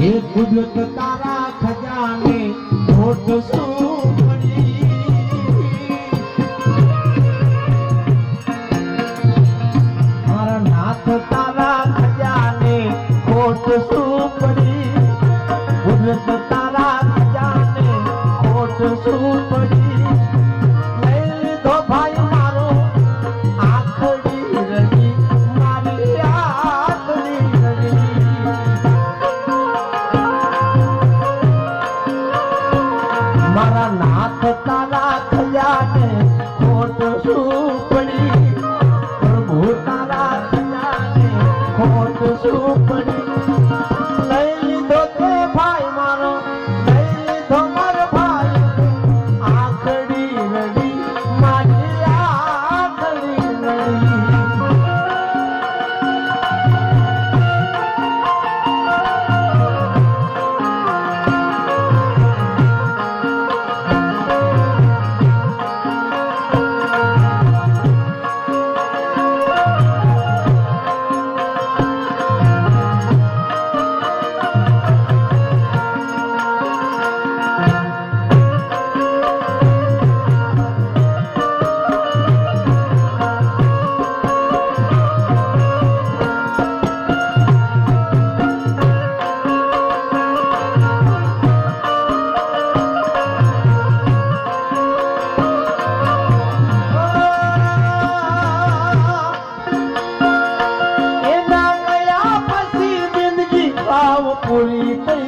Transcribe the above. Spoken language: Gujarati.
હે કુદરત તારા ખજાને ખોટ શું சூப்பர் Mùi